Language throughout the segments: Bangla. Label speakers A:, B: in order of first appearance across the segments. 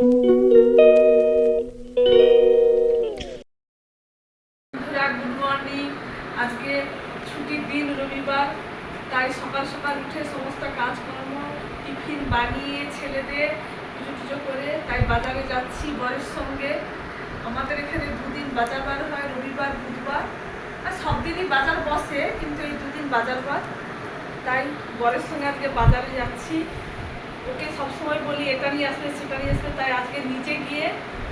A: গুড মর্নিং আজকে ছুটির দিন, রবিবার। তাই সকাল সকাল উঠে সমস্ত কাজকর্ম, টিফিন বানিয়ে ছেলেদের পুজো টুজো করে, তাই বাজারে যাচ্ছি বরের সঙ্গে। আমাদের এখানে দুদিন বাজার বার হয়, রবিবার, বুধবার। আর সব দিনই বাজার বসে, কিন্তু এই দুদিন বাজার বার তাই বরের সঙ্গে আজকে বাজারে যাচ্ছি। ওকে সবসময় বলি, এটা নিয়ে আসবে সেটা নিয়ে আসবে তাই আজকে নিজে গিয়ে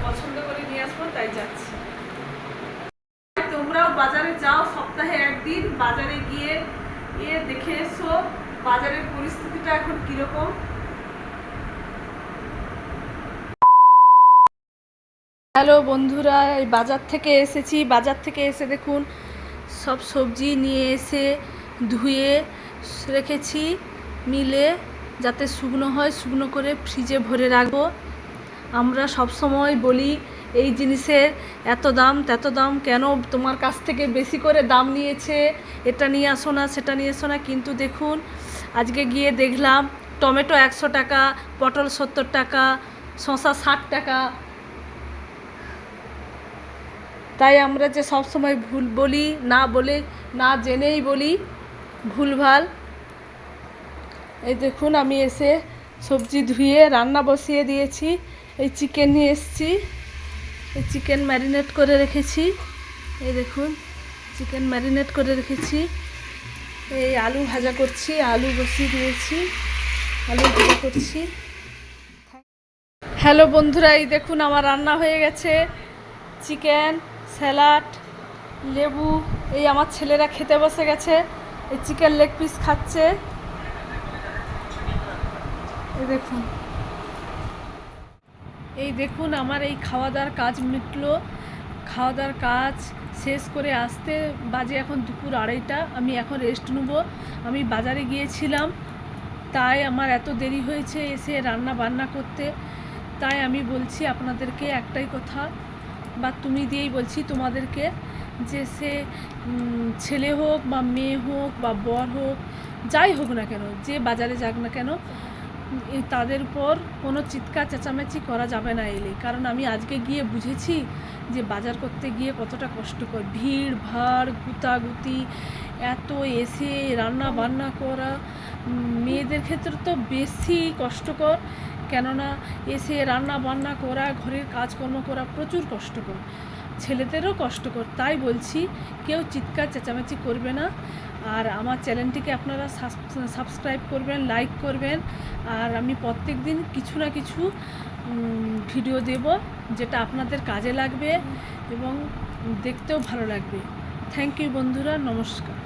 A: পছন্দ করে নিয়ে আসব, তাই যাচ্ছি। তোমরাও বাজারে যাও, সপ্তাহে একদিন বাজারে গিয়ে গিয়ে দেখে এসো বাজারের পরিস্থিতিটা এখন কীরকম। হ্যালো বন্ধুরা বাজার থেকে এসেছি। বাজার থেকে এসে দেখুন, সব সবজি নিয়ে এসে ধুয়ে রেখেছি, মিলে যাতে শুকনো হয়, শুকনো করে ফ্রিজে ভরে রাখব। আমরা সব সময় বলি, এই জিনিসের এত দাম, তত দাম কেন তোমার কাছ থেকে বেশি করে দাম নিয়েছে? এটা নিয়ে আসো না, সেটা নিয়ে আসো না। কিন্তু দেখুন, আজকে গিয়ে দেখলাম, টমেটো একশো টাকা, পটল সত্তর টাকা শশা ষাট টাকা। তাই আমরা যে সব সময় ভুল বলি, না বলে, না জেনেই বলি, ভুলভাল এই দেখুন, আমি এসে সবজি ধুয়ে, রান্না বসিয়ে দিয়েছি। এই চিকেন নিয়ে এসেছি। এই চিকেন ম্যারিনেট করে রেখেছি। এই দেখুন চিকেন ম্যারিনেট করে রেখেছি। এই আলু ভাজা করছি, আলু বসিয়ে দিয়েছি। আলু ভাজা করছি। হ্যালো বন্ধুরা, এই দেখুন, আমার রান্না হয়ে গেছে। চিকেন, স্যালাড, লেবু, এই আমার ছেলেরা খেতে বসে গেছে। এই চিকেন লেগ পিস খাচ্ছে। দেখুন। এই দেখুন, আমার এই খাওয়া দাওয়ার কাজ মিটলো। খাওয়া দাওয়ার কাজ শেষ করে আসতে বাজে এখন দুপুর আড়াইটা। আমি এখন রেস্ট নেব। আমি বাজারে গিয়েছিলাম। তাই আমার এত দেরি হয়েছে এসে রান্না বান্না করতে। তাই আমি বলছি আপনাদেরকে একটাই কথা, বা তুমি দিয়েই বলছি তোমাদেরকে, যে সে ছেলে হোক বা মেয়ে হোক বা বর হোক, যাই হোক না কেন, যে বাজারে যাক না কেন তাদের উপর কোনো চিৎকার, চেঁচামেচি করা যাবে না এলে কারণ আমি আজকে গিয়ে বুঝেছি যে বাজার করতে গিয়ে কতটা কষ্টকর। ভিড়, ভাড়, গুতাগুতি, এত এসে রান্না বান্না করা মেয়েদের ক্ষেত্রে তো বেশি কষ্টকর। কেননা, এসে রান্না বান্না করা, ঘরের কাজকর্ম করা প্রচুর কষ্টকর। ছেলেদেরও কষ্টকর তাই বলছি কেউ চিৎকার চেঁচামেচি করবে না। আর আমার চ্যানেলটিকে আপনারা সাবস্ক্রাইব করবেন, লাইক করবেন। আর আমি প্রত্যেক দিন কিছু না কিছু ভিডিও দেব যেটা আপনাদের কাজে লাগবে এবং দেখতেও ভালো লাগবে। থ্যাংক ইউ বন্ধুরা, নমস্কার।